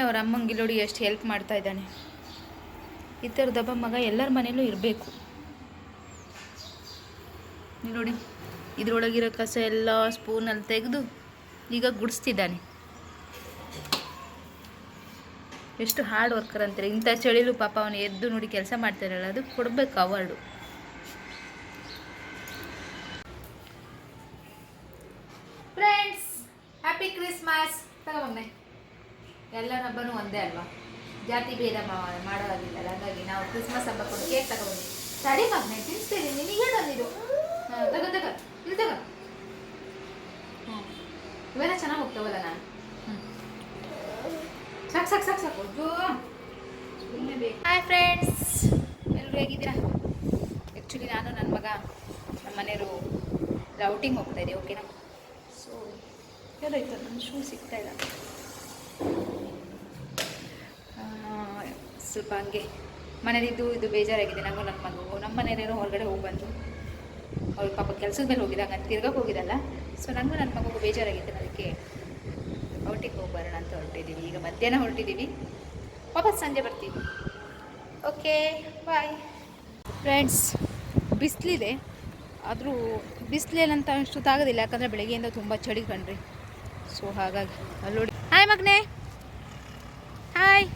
ಅವ್ರ ಅಮ್ಮಂಗೆ ನೋಡಿ ಎಷ್ಟು ಹೆಲ್ಪ್ ಮಾಡ್ತಾ ಇದ್ದಾನೆ. ಈ ಥರದಬ್ಬ ಮಗ ಎಲ್ಲರ ಮನೇಲೂ ಇರಬೇಕು. ನೋಡಿ, ಇದ್ರೊಳಗಿರೋ ಕಸ ಎಲ್ಲ ಸ್ಪೂನಲ್ಲಿ ತೆಗೆದು ಈಗ ಗುಡಿಸ್ತಿದ್ದಾನೆ. ಎಷ್ಟು ಹಾರ್ಡ್ ವರ್ಕರ್ ಅಂತಾರೆ, ಇಂಥ ಚಳಿಲು ಪಾಪ ಅವನು ಎದ್ದು ನೋಡಿ ಕೆಲಸ ಮಾಡ್ತಾರಲ್ಲ ಅದು ಕೊಡಬೇಕು ಅವಾರ್ಡು ಫ್ರೆಂಡ್ಸ್ ಹ್ಯಾಪಿ ಕ್ರಿಸ್ಮಸ್ ತಗೊಂಬನ್ನಿ ಎಲ್ಲರ ಹಬ್ಬನೂ ಒಂದೇ ಅಲ್ವಾ? ಜಾತಿ ಭೇದ ಮಾ- ಮಾಡೋ ಹಾಗಿಲ್ಲಲ್ಲ ಹಾಗಾಗಿ ನಾವು ಕ್ರಿಸ್ಮಸ್ ಹಬ್ಬ ಕೊಟ್ಟು ಕೇಕ್ ತಗೊಂಡು ಸರಿ ಮಗ್ನೆ ತಿನ್ಸ್ತೀನಿ ನಿನಗೆ ಬಂದಿದ್ದು ಹಾಂ, ತಗೋ ತಗೋ, ಇಲ್ಲಿ ತಗೋ. ಹ್ಞೂ ಇವೆಲ್ಲ ಚೆನ್ನಾಗಿ ಹೋಗ್ತಾವಲ್ಲ ನಾನು? ಸಾಕು ಸಾಕು ಸಾಕು ಸಾಕು ಹಾಯ್ ಫ್ರೆಂಡ್ಸ್ ಎಲ್ಲರೂ ಹೇಗಿದ್ದೀರಾ? ಆ್ಯಕ್ಚುಲಿ ನಾನು ನನ್ನ ಮಗ ನಮ್ಮ ಮನೆಯವರು ರೌಟಿಂಗ್ ಹೋಗ್ತಾ ಇದ್ದೀವಿ ಓಕೆನಾ ಸೊ ಎಲ್ಲೋಯ್ತು ನನ್ನ ಶೂ ಸಿಗ್ತಾ ಇಲ್ಲ. ಸ್ವಲ್ಪ ಹಂಗೆ. ಮನೇಲಿದ್ದು ಇದು ಬೇಜಾರಾಗಿದೆ. ನನಗೂ ನನ್ನ ಮಗು. ನಮ್ಮ ಮನೇಲೇನೋ ಹೊರಗಡೆ ಹೋಗಿ ಬಂದು ಅವ್ರ ಪಾಪ ಕೆಲಸದ ಮೇಲೆ ಹೋಗಿದ್ದ ಹಂಗಂತ ತಿರ್ಗಕ್ಕೆ ಹೋಗಿದ್ದಲ್ಲ. ಸೊ ನನಗೂ ನನ್ನ ಮಗು ಬೇಜಾರಾಗಿತ್ತು ಅದಕ್ಕೆ ಔಟಿಗೆ ಹೋಗಿ ಬರೋಣ ಅಂತ ಹೊರಟಿದ್ದೀವಿ ಈಗ ಮಧ್ಯಾಹ್ನ ಹೊರಟಿದ್ದೀವಿ ವಾಪಸ್ ಸಂಜೆ ಬರ್ತೀವಿ. ಓಕೆ ಬಾಯ್ ಫ್ರೆಂಡ್ಸ್ ಬಿಸಿಲಿದೆ. ಆದರೂ ಬಿಸಿಲೇನಂತ ಅಷ್ಟು ತಾಗೋದಿಲ್ಲ ಯಾಕಂದರೆ ಬೆಳಗ್ಗೆಯಿಂದ ತುಂಬ ಚಳಿ ಕಣ್ರಿ. ಸೊ ಹಾಗಾಗಿ ಅಲ್ಲಿ ನೋಡಿ ಹಾಯ್ ಮಗನೇ ಹಾಯ್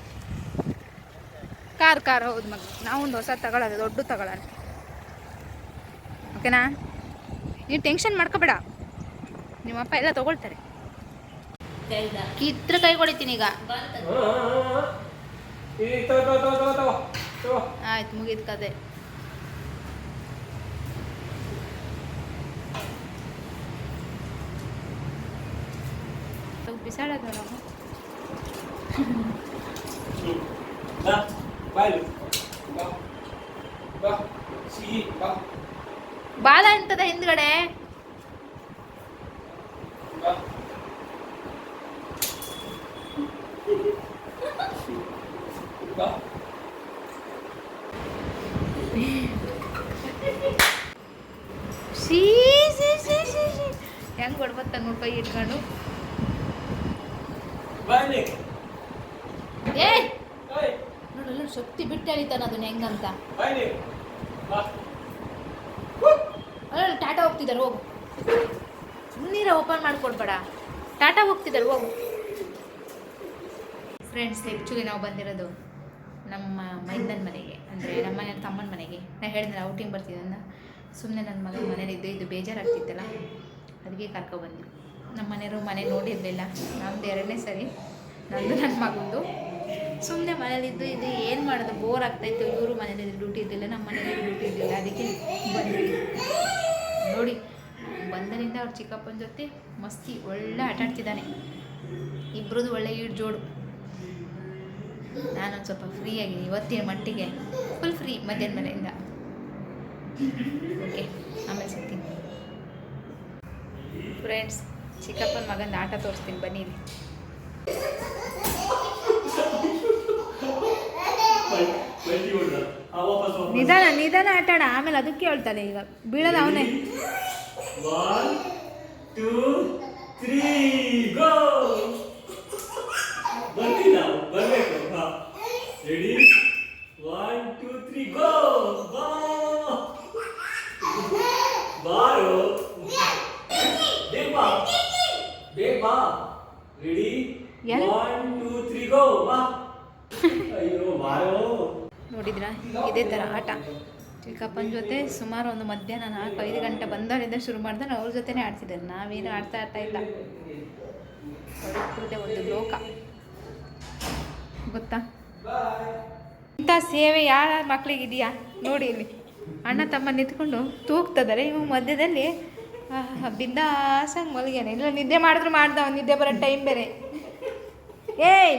ಕಾರ್ ಕಾರ್ ಹೌದು ಮಗ. ನಾವೊಂದು ಹೊಸ ತಗೊಳ್ಳೋದು ದೊಡ್ಡ ತಗೊಳ್ಳೋಣ ಓಕೆನಾ ನೀನು ಟೆನ್ಷನ್ ಮಾಡ್ಕೋಬೇಡ. ನಿಮ್ಮ ಅಪ್ಪ ಎಲ್ಲ ತಗೊಳ್ತಾರೆ. ಕಿತ್ರ ಕೈ ಕೊಡಿತೀನಿ ಈಗ. ಆಯ್ತು ಮುಗೀತು ಕತೆ. ಬಿಸಾಡೋದು ನಾವು ಬಾಲ ಎಂತದ ಹಿಂದ್ಗಡೆ. ಶೀ ಶೀ ಶೀ ಶೀ ಶೀ ಹೆಂಗ್ ಕೊಡ್ಬತ್ತ ನೋಡಿ ಕೈ ಇಟ್ಕೊಂಡು ಏ ಶಕ್ತಿ ಬಿಟ್ಟು ಎಳಿತಾನ ಅದನ್ನ ಹೆಂಗಂತ. ಟಾಟಾ ಹೋಗ್ತಿದ್ದಾರೆ ಹೋಗು. ಸುಮ್ಮನೀರ ಓಪನ್ ಮಾಡ್ಕೊಡ್ಬೇಡ. ಟಾಟಾ ಹೋಗ್ತಿದ್ದಾರೆ ಹೋಗು. ಫ್ರೆಂಡ್ಸ್ ಆ್ಯಕ್ಚುಲಿ ನಾವು ಬಂದಿರೋದು ನಮ್ಮ ಮೈದನ್ ಮನೆಗೆ ಅಂದರೆ ನಮ್ಮ ಮನೆ ತಮ್ಮನ ಮನೆಗೆ. ನಾ ಹೇಳಿದ್ರೆ ಔಟಿಂಗ್ ಬರ್ತಿದ್ದ ಸುಮ್ಮನೆ ನನ್ನ ಮಗನ ಮನೇಲಿ ಇದ್ದು ಇದು ಬೇಜಾರಾಗ್ತಿತ್ತಲ್ಲ ಅದಕ್ಕೆ ಕರ್ಕೊಬಂದ್ವಿ ನಮ್ಮ ಮನೆಯವರು ಮನೆ ನೋಡಿರಲಿಲ್ಲ. ನಮ್ಮದು ಎರಡನೇ ಸರಿ. ನಂದು ನನ್ನ ಮಗಂದು. ಸುಮ್ಮನೆ ಮನೇಲಿದ್ದು ಇದು ಏನು ಮಾಡೋದು? ಬೋರ್ ಆಗ್ತಾಯಿತ್ತು. ಇವರು ಮನೇಲಿ ಡ್ಯೂಟಿ ಇದ್ದಿಲ್ಲ ನಮ್ಮ ಮನೇಲಿ ಡ್ಯೂಟಿ ಇದ್ದಿಲ್ಲ. ಅದಕ್ಕೆ ಬಂದ್ವಿ. ನೋಡಿ, ಬಂದನಿಂದ ಅವ್ರ ಚಿಕ್ಕಪ್ಪನ ಜೊತೆ ಮಸ್ತಿ ಒಳ್ಳೆ ಆಟ ಆಡ್ತಿದ್ದಾನೆ. ಇಬ್ಬರದು ಒಳ್ಳೆ ಈಡ್ ಜೋಡು. ನಾನೊಂದು ಸ್ವಲ್ಪ ಫ್ರೀ ಆಗಿದ್ದೀನಿ ಇವತ್ತಿನ ಮಟ್ಟಿಗೆ ಫುಲ್ ಫ್ರೀ ಮಧ್ಯಾಹ್ನ ಮನೆಯಿಂದ. ಓಕೆ ಆಮೇಲೆ ಸಿಗ್ತೀನಿ. ಫ್ರೆಂಡ್ಸ್ ಚಿಕ್ಕಪ್ಪನ ಮಗನ ಆಟ ತೋರಿಸ್ತೀನಿ. ಬನ್ನಿ ನಿಧಾನ ನಿಧಾನ ಆಟಾಡ ಆಮೇಲೆ ಅದಕ್ಕೆ ಹೇಳ್ತಾನೆ ಈಗ. ಬೀಳಲ್ಲ ಅವನೇ. ಒನ್ ಟೂ ತ್ರೀ ಗೋ ಬರ್ತೀನಿ ನಾವು ಬರ್ಬೇಕು. Ready one two three go ಬಾ! ಬಾರು. ಬೇಗ ಬಾ. ಬೇಗ ಬಾ. Ready? One two three go ಬಾ. ಅಯ್ಯೋ ಬಾರೋ. ನೋಡಿದ್ರಾ? ಇದೇ ಥರ ಆಟ. ಚಿಕ್ಕಪ್ಪನ ಜೊತೆ ಸುಮಾರು ಒಂದು ಮಧ್ಯಾಹ್ನ ನಾಲ್ಕು ಐದು ಗಂಟೆ ಬಂದವರಿಂದ ಶುರು ಮಾಡಿದ್ರೆ ಅವ್ರ ಜೊತೆನೇ ಆಡ್ತಿದ್ದಾರೆ. ನಾವೇನು ಆಡ್ತಾ ಆಡ್ತಾ ಇಲ್ಲ. ಒಂದು ಲೋಕ. ಗೊತ್ತಾ? ಇಂಥ ಸೇವೆ ಯಾರ ಮಕ್ಕಳಿಗಿದೆಯಾ ನೋಡಿ ಇಲ್ಲಿ. ಅಣ್ಣ ತಮ್ಮ ನಿಂತ್ಕೊಂಡು ತೂಗ್ತಿದ್ದಾರೆ. ಇವು ಮಧ್ಯದಲ್ಲಿ ಆಹ್, ಬಿಂದಾಸಂಗ್ ಮಲಗ್ಯಾನೆ. ಇಲ್ಲ ನಿದ್ದೆ ಮಾಡಿದ್ರು ಮಾಡ್ದ ನಿದ್ದೆ ಬರೋ ಟೈಮ್ ಬೇರೆ. ಏಯ್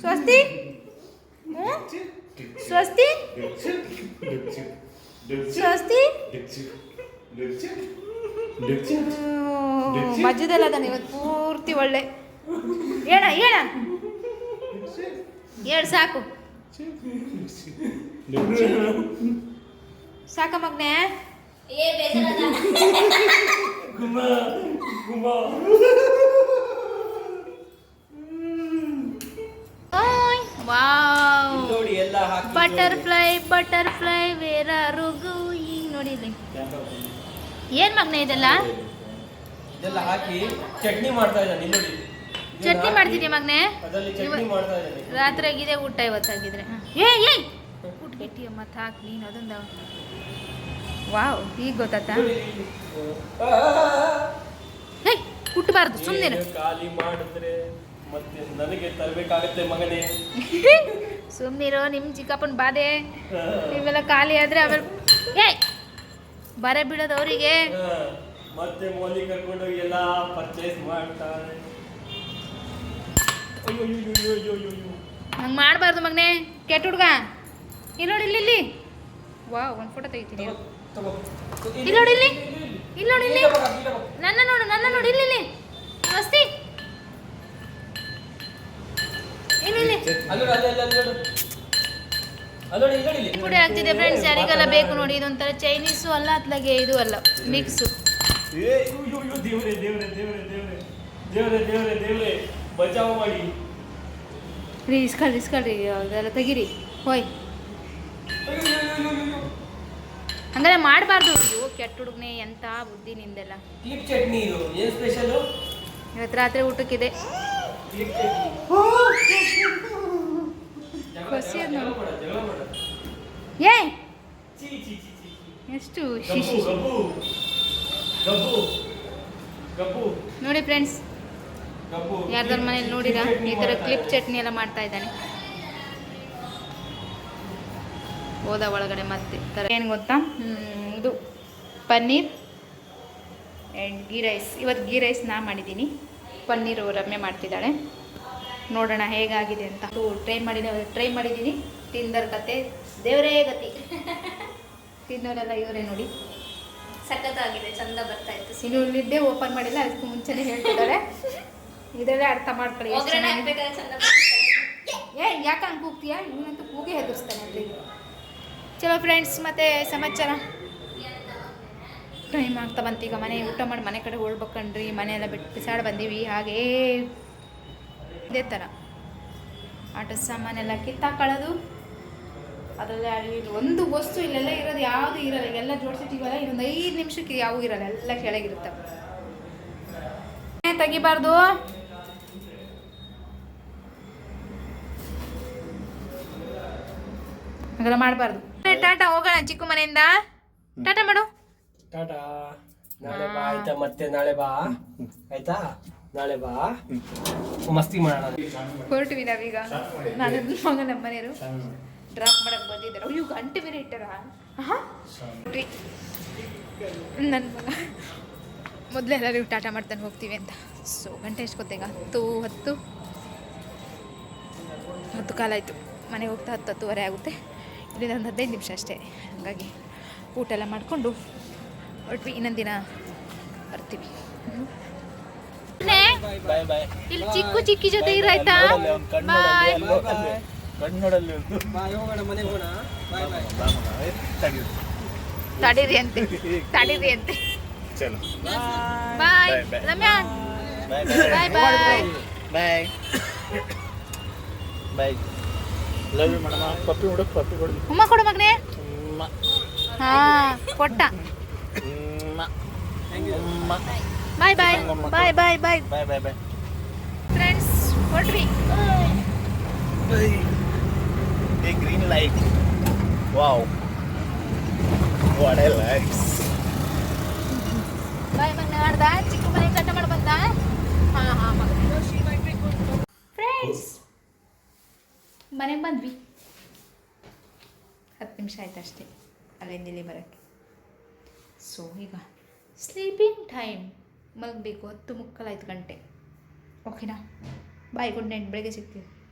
ಸ್ವಸ್ತಿ? ಹ್ಞೂ ಸ್ವಸ್ತಿ? ಸ್ವಸ್ತಿ? ಮಜ್ಜದಲ್ಲ ಮಧ್ಯದಲ್ಲಿ ಅದಾನೆ ಇವತ್ತು ಪೂರ್ತಿ ಒಳ್ಳೆ. ಹೇಳ ಹೇಳ ಹೇಳು ಸಾಕು. ಸಾಕ ಮಗ್ನೆ ಏ ಬೇಜಾರದ. ಗುಮ್ಮ ಗುಮ್ಮ ಬಟರ್ಫ್ಲೈ ಬಟರ್ಫ್ಲೈ ವೇರ ರುಗು ಈಗ ನೋಡಿದ್ರಿ ಏನ್ ಮಗ್ನ ಇದೆಲ್ಲ? ಇದೆಲ್ಲ ಹಾಕಿ ಚಟ್ನಿ ಮಾಡ್ತಾ ಇದ್ದಾನೆ ನೋಡಿ. ಚಟ್ನಿ ಮಾಡ್ತಿದ್ಯಾ ಮಗ್ನೆ? ರಾತ್ರಿ ಆಗಿದೆ ಊಟ ಇವತ್ತಾಗಿದ್ರೆ ಏ ಏಯ್ ಊಟ ಕೆಟ್ಟಿ ಮತ್ತೆ ಹಾಕಿ ನೀನು ಅದೊಂದು. ವಾವ್ ಈಗ ಗೊತ್ತಾತ. ಹೇಯ್ ಕುಟ್ಟಬಾರ್ದು ಸುಮ್ಮನೆ ಖಾಲಿ ಮಾಡಿದ್ರೆ ಮತ್ತೆ ನನಗೆ ತರಬೇಕಾಗತ್ತೆ ಮಗನೇ. ಸುಮ್ಮನಿರೋ ನಿಮ್ಮ ಚಿಕ್ಕಪ್ಪನ ಬಾಧೆ ನೀವೆಲ್ಲ ಖಾಲಿ ಆದ್ರೆ ಆಮೇಲೆ ಏಯ್ ಬರ ಬಿಡೋದು ಅವರಿಗೆ ಮತ್ತೆ ಮೋಲಿ ಕರ್ಕೊಂಡು ಎಲ್ಲ ಪರ್ಚೇಸ್ ಮಾಡ್ತಾರೆ ಹಂಗೆ ಮಾಡಬಾರ್ದು ಮಗನೇ ಕೆಟ್ಟ ಹುಡ್ಗ ಇಲ್ಲಿ ನೋಡಿ ಇಲ್ಲಿ ಇಲ್ಲಿ ವಾ ಒಂದು ಫೋಟೋ ತೆಗಿತೀನಿ. ಇಲ್ಲಿ ನೋಡಿ ಇಲ್ಲಿ ಇಲ್ಲಿ ನೋಡಿ ಇಲ್ಲಿ. ನನ್ನ ನೋಡು ನನ್ನ ನೋಡಿ ಇಲ್ಲಿ ಇಲ್ಲಿ ಮಸ್ತಿ ಪುಡಿ ಆಗ್ತಿದೆ ಫ್ರೆಂಡ್ಸ್ ಯಾರಿಗೆಲ್ಲ ಬೇಕು ನೋಡಿ ಇದೊಂಥರ ಚೈನೀಸು ಅಲ್ಲ ಅತ್ಲಾಗೆ ಇದು ಅಲ್ಲ ಮಿಕ್ಸು ಏ, ಅಯ್ಯೋ, ಅಯ್ಯೋ, ಅಯ್ಯೋ, ದೇವ್ರೆ ದೇವ್ರೆ ದೇವ್ರೆ ದೇವ್ರೆ ದೇವ್ರೆ ದೇವ್ರೆ ದೇವ್ರೆ ಮಾಡಿ. ರೀ ಇಸ್ಕೊಳ್ರಿ ಇಸ್ಕೊಳ್ರಿ ಅದೆಲ್ಲ ತೆಗೀರಿ ಹೋಯ್. ಅಂದ್ರೆ ಮಾಡಬಾರ್ದು ಇವು ಕೆಟ್ಟ ಹುಡುಗನೆ ಎಂಥ ಬುದ್ಧಿ ನಿಂದೆಲ್ಲ. ಕ್ಲಿಪ್ ಚಟ್ನಿ ಇದು ಏನ್ ಸ್ಪೆಷಲ್ ಇವತ್ತು ರಾತ್ರಿ ಊಟಕ್ಕಿದೆ. ಕ್ಲಿಪ್ ಚಟ್ನಿ. ಅದ್ ಮಾಡ. ಏ. ಎಷ್ಟು ನೋಡಿ ಫ್ರೆಂಡ್ಸ್. ಯಾರ್ದಾರ ಮನೇಲಿ ನೋಡಿರಾ? ಈ ಥರ ಕ್ಲಿಪ್ ಚಟ್ನಿ ಎಲ್ಲ ಮಾಡ್ತಾ ಇದ್ದಾನೆ. ಹೋದ ಒಳಗಡೆ ಮತ್ತೆ ಥರ ಏನು ಗೊತ್ತಾ? ಇದು ಪನ್ನೀರ್ ಆ್ಯಂಡ್ ಗೀ ರೈಸ್ ಇವತ್ತು ಗೀ ರೈಸ್ ನಾ ಮಾಡಿದ್ದೀನಿ. ಪನ್ನೀರು ರಮ್ಯ ಮಾಡ್ತಿದ್ದಾಳೆ. ನೋಡೋಣ ಹೇಗಾಗಿದೆ ಅಂತ. ಟ್ರೈ ಮಾಡಿ ಟ್ರೈ ಮಾಡಿದ್ದೀನಿ ತಿಂದರ್ ಕತೆ ದೇವರೇ ಗತಿ. ತಿನ್ನೋರೆಲ್ಲ ಇವರೇ ನೋಡಿ. ಸಖತ್ತಾಗಿದೆ ಚಂದ ಬರ್ತಾ ಇತ್ತು. ಇನ್ನು ಇಲ್ಲಿದ್ದೇ ಓಪನ್ ಮಾಡಿಲ್ಲ ಅದಕ್ಕೂ ಮುಂಚೆನೇ ಹೇಳ್ತಿದ್ದಾರೆ. ಇದರಲ್ಲೇ ಅರ್ಥ ಮಾಡ್ಕೊಳ್ಳಿ ಏ ಯಾಕೆ ಹಂಗೆ ಕೂಗ್ತೀಯಾ? ಇವನಂತೂ ಕೂಗಿ ಹೆದರ್ಸ್ತಾನೆ ಅಲ್ಲಿ. ಚಲೋ ಫ್ರೆಂಡ್ಸ್ ಮತ್ತೆ ಸಮಾಚಾರ? ಟೈಮ್ ಆಗ್ತಾ ಬಂತು ಈಗ ಮನೆ ಊಟ ಮಾಡಿ ಮನೆ ಕಡೆ ಹೊಳ್ಬೇಕಣ್ರಿ ಮನೆ ಎಲ್ಲ ಬಿಟ್ಟು ಬಿಸಾಡ್ ಬಂದೀವಿ. ಹಾಗೇ ಇದೇ ಥರ. ಆಟದ ಸಾಮಾನೆಲ್ಲ ಕಿತ್ತಾಕೊಳ್ಳೋದು ಅದರಲ್ಲೇ ಒಂದು ವಸ್ತು ಇಲ್ಲೆಲ್ಲ ಇರೋದು ಯಾವುದು ಇರಲ್ಲ. ಎಲ್ಲ ಜೋಡಿಸಿಟ್ಟಿವಲ್ಲ ಇನ್ನೊಂದು ಐದು ನಿಮಿಷಕ್ಕೆ ಯಾವೂ ಇರಲ್ಲ. ಎಲ್ಲ ಕೆಳಗಿರುತ್ತೆ. ತೆಗಿಬಾರ್ದು. ಹಾಗೆಲ್ಲ ಮಾಡಬಾರ್ದು. ಟಾಟಾ, ಹೋಗೋಣ ಚಿಕ್ಕ ಮನೆಯಿಂದ. ಟಾಟಾ ಮಾಡು. ಟಾಟಾ, ನಾಳೆ ಬಾ, ಆಯ್ತಾ? ಮತ್ತೆ ನಾಳೆ ಬಾ. ಆಯ್ತಾ? ನಾಳೆ ಬಾ. ಮಸ್ತಿ ಮಾಡೋಣ. ಹೊರಟಿವಿ ನಾವೀಗ. ನಾನು ನನ್ನ ಮಗ ನಮ್ಮ ಮನೆಯವರು ಡ್ರಾಪ್ ಮಾಡಕ್ ಬಂದಿದ್ದಾರೆ. ಅಯ್ಯೋ ಗಂಟೆ ಬೇರೆ ಇಟ್ಟಾರ? ನನ್ನ ಮಗ. ಮೊದಲೇ ಎಲ್ಲರಿಗೂ ಟಾಟಾ ಮಾಡ್ತಾನೆ ಹೋಗ್ತೀವಿ ಅಂತ. ಸೊ ಗಂಟೆ ಎಷ್ಟು ಗೊತ್ತೇಗ ಹತ್ತು ಹತ್ತು. ಹತ್ತು ಕಾಲ ಆಯಿತು. ಮನೆಗೆ ಹೋಗ್ತಾ ಹತ್ತು ಹತ್ತುವರೆ ಆಗುತ್ತೆ. ಇಲ್ಲಿ ಒಂದು ಹದಿನೈದು ನಿಮಿಷ ಅಷ್ಟೇ. ಹಾಗಾಗಿ ಊಟ ಎಲ್ಲ ಮಾಡಿಕೊಂಡು ಹೊರಟ್ವಿ. ಇನ್ನೊಂದು ದಿನ ಬರ್ತೀವಿ. ಬಾಯ್ ಇಲ್ಲಿ ಚಿಕ್ಕು ಚಿಕ್ಕಿ ಜೊತೆ ಇರಾಯ್ತಾ? ಬಾಯ್ ಕನ್ನಡಲ್ಲಿ ಒಂದು ತಡೀರಿ. ಅಂತೆ ತಡೀರಿ ಅಂತೆ. ಚಲೋ. Bye. Ramya. Bye bye bye bye love you madam ಪಪ್ಪಿ ಹುಡುಗ ಪಪ್ಪಿ ಕೊಡು ಉಮ್ಮ ಕೊಡು ಮಗನೇ. ಹಾ ಕೊಟ್ಟ. Bye bye bye bye bye bye bye bye friends ಹೊರಟ್ವಿ A green light Wow. What a lights. Bye ಮಗನೇ ಮಾಡ್ದ ಚಿಕ್ಕ ಮನೆ ಕಟ್ಟ ಮಾಡಿ ಬಂದ. ಹಾ ಹಾ ಫ್ರೆಂಡ್ಸ್ ಮನೆಗೆ ಬಂದ್ವಿ. ಹತ್ತು ನಿಮಿಷ ಆಯ್ತು ಅಷ್ಟೇ. ಅಲ್ಲಿಂದ ಇಲ್ಲಿ ಬರೋಕ್ಕೆ. ಸೊ ಈಗ ಸ್ಲೀಪಿಂಗ್ ಟೈಮ್ ಮಲಗಬೇಕು ಹತ್ತು ಮುಕ್ಕಾಲು ಐದು ಗಂಟೆ. ಓಕೆನಾ ಬಾಯ್ ಗುಡ್ ನೈಟ್. ಬೆಳಗ್ಗೆ ಸಿಗ್ತೀವಿ.